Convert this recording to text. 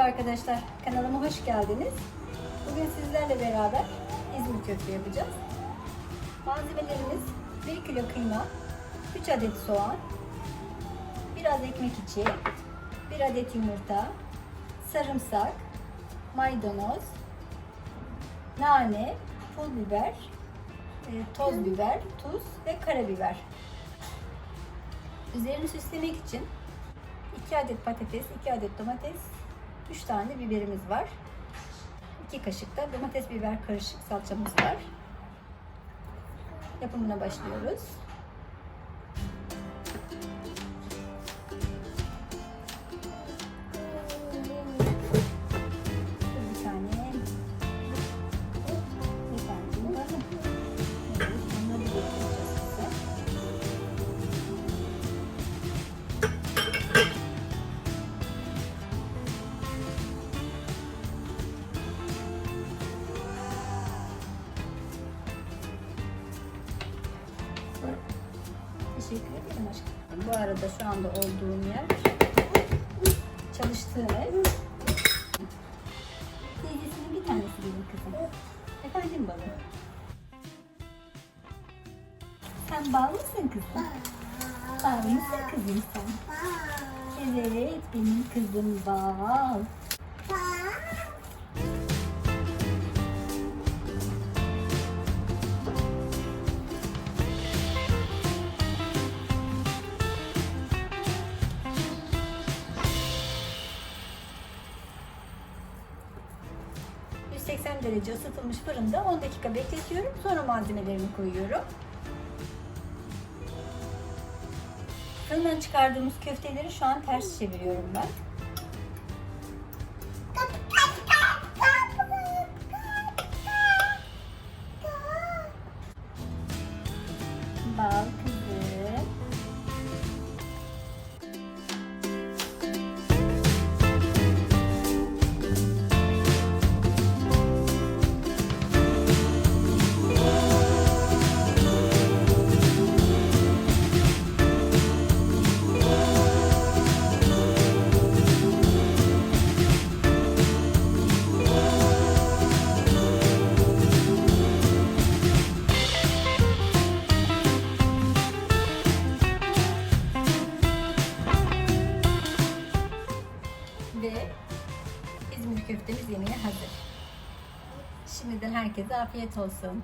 Merhaba arkadaşlar, kanalıma hoş geldiniz. Bugün sizlerle beraber İzmir köfte yapacağız. Malzemelerimiz 1 kilo kıyma, 3 adet soğan, biraz ekmek içi, 1 adet yumurta, sarımsak, maydanoz, nane, pul biber, e, toz biber, tuz ve karabiber. Üzerini süslemek için 2 adet patates, 2 adet domates, 3 tane biberimiz var. 2 kaşık da domates biber karışık salçamız var. Yapımına başlıyoruz. Teşekkür ederim aşkım. Bu arada şu anda olduğum yer çalıştığım ev. Teyzesinin bir tanesi benim kızım. Efendim baba. Sen bal mısın kızım? Bal mısın kızım sen? Evet benim kızım bal. ...180 derece ısıtılmış fırında 10 dakika bekletiyorum. Sonra malzemelerimi koyuyorum. Fırından çıkardığımız köfteleri şu an ters çeviriyorum ben. Bal kızım. Köftemiz yemeğe hazır. Şimdiden herkese afiyet olsun.